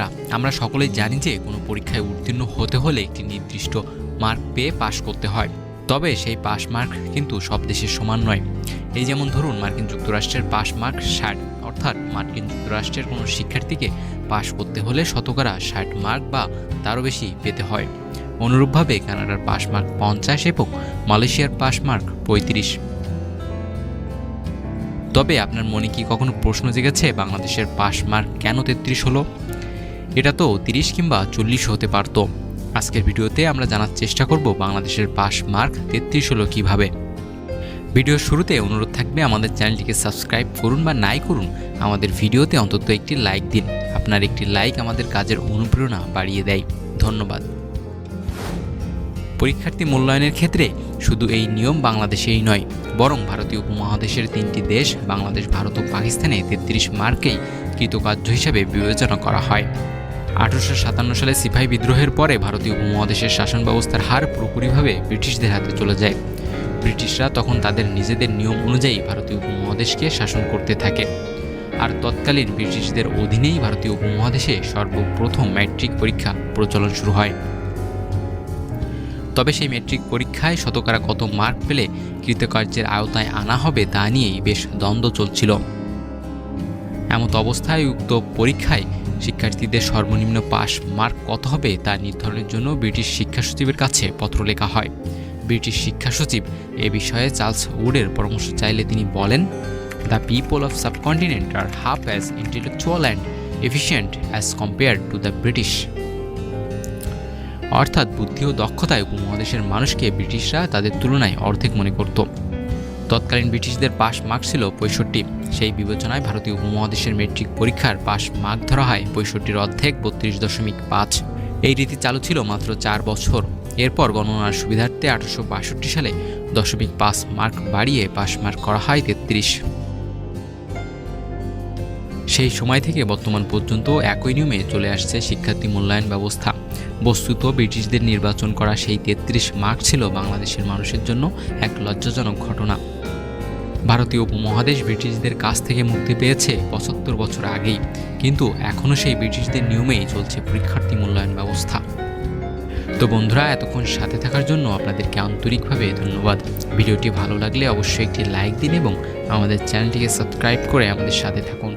বন্ধুরা, আমরা সকলেই জানি যে কোনো পরীক্ষায় উত্তীর্ণ হতে হলে একটি নির্দিষ্ট মার্ক পেয়ে পাশ করতে হয়। তবে সেই পাস মার্ক কিন্তু সব দেশের সমান নয়। এই যেমন ধরুন, মার্কিন যুক্তরাষ্ট্রের পাস মার্ক ষাট, অর্থাৎ মার্কিন যুক্তরাষ্ট্রের কোনো শিক্ষার্থীকে পাশ করতে হলে শতকরা ষাট মার্ক বা তারও বেশি পেতে হয়। অনুরূপভাবে কানাডার পাস মার্ক পঞ্চাশ এবং মালয়েশিয়ার পাস মার্ক পঁয়ত্রিশ। তবে আপনার মনে কি কখনো প্রশ্ন জেগেছে, বাংলাদেশের পাস মার্ক কেন তেত্রিশ হলো? এটা তো তিরিশ কিংবা চল্লিশ হতে পারত। আজকের ভিডিওতে আমরা জানার চেষ্টা করব বাংলাদেশের পাস মার্ক তেত্রিশ হলো কীভাবে। ভিডিওর শুরুতে অনুরোধ থাকবে আমাদের চ্যানেলটিকে সাবস্ক্রাইব করুন বা নাই করুন আমাদের ভিডিওতে অন্তত একটি লাইক দিন। আপনার একটি লাইক আমাদের কাজের অনুপ্রেরণা বাড়িয়ে দেয়। ধন্যবাদ। পরীক্ষার্থী মূল্যায়নের ক্ষেত্রে শুধু এই নিয়ম বাংলাদেশেই নয়, বরং ভারতীয় উপমহাদেশের তিনটি দেশ, বাংলাদেশ, ভারত ও পাকিস্তানে তেত্রিশ মার্কেই কৃতকার্য হিসাবে বিবেচনা করা হয়। আঠারোশো সাতান্ন সালে সিপাহী বিদ্রোহের পরে ভারতীয় উপমহাদেশের শাসন ব্যবস্থার হার পুরোপুরিভাবে ব্রিটিশদের হাতে চলে যায়। ব্রিটিশরা তখন তাদের নিজেদের নিয়ম অনুযায়ী ভারতীয় উপমহাদেশকে শাসন করতে থাকে। আর তৎকালীন ব্রিটিশদের অধীনেই ভারতীয় উপমহাদেশে সর্বপ্রথম ম্যাট্রিক পরীক্ষা প্রচলন শুরু হয়। তবে সেই মেট্রিক পরীক্ষায় শতকরা কত মার্ক পেলে কৃতকার্যের আওতায় আনা হবে তা নিয়েই বেশ দ্বন্দ্ব চলছিল। এমত অবস্থায় উক্ত পরীক্ষায় শিক্ষার্থীদের সর্বনিম্ন পাস মার্ক কত হবে তা নির্ধারণের জন্য ব্রিটিশ শিক্ষা সচিবের কাছে পত্র লেখা হয়। ব্রিটিশ শিক্ষা সচিব এ বিষয়ে চার্লস উডের পরামর্শ চাইলে তিনি বলেন the people of subcontinent are half as intellectual and efficient as compare to the British অর্থাৎ বুদ্ধি ও দক্ষতায় উপমহাদেশের মানুষকে ব্রিটিশরা তাদের তুলনায় অর্ধেক মনে করত। তৎকালীন ব্রিটিশদের পাস মার্ক ছিল পঁয়ষট্টি। সেই বিবেচনায় ভারতীয় উপমহাদেশের মেট্রিক পরীক্ষার পাস মার্ক ধরা হয় পঁয়ষট্টির অর্ধেক বত্রিশ দশমিক পাঁচ। এই রীতি চালু ছিল মাত্র চার বছর। এরপর গণনার সুবিধার্থে আঠারোশো বাষট্টি সালে দশমিক পাঁচ মার্ক বাড়িয়ে পাস মার্ক করা হয় তেত্রিশ। সেই সময় থেকে বর্তমান পর্যন্ত একই নিয়মে চলে আসছে শিক্ষার্থী মূল্যায়ন ব্যবস্থা। বস্তুত ব্রিটিশদের নির্বাচন করা সেই তেত্রিশ মার্ক ছিল বাংলাদেশের মানুষের জন্য এক লজ্জাজনক ঘটনা। ভারতীয় উপমহাদেশ ব্রিটিশদের কাছ থেকে মুক্তি পেয়েছে পঁচাত্তর বছর আগেই। কিন্তু এখনও সেই ব্রিটিশদের নিয়মেই চলছে পরীক্ষার্থী মূল্যায়ন ব্যবস্থা। তো বন্ধুরা, এতক্ষণ সাথে থাকার জন্য আপনাদেরকে আন্তরিকভাবে ধন্যবাদ। ভিডিওটি ভালো লাগলে অবশ্যই একটি লাইক দিন এবং আমাদের চ্যানেলটিকে সাবস্ক্রাইব করে আমাদের সাথে থাকুন।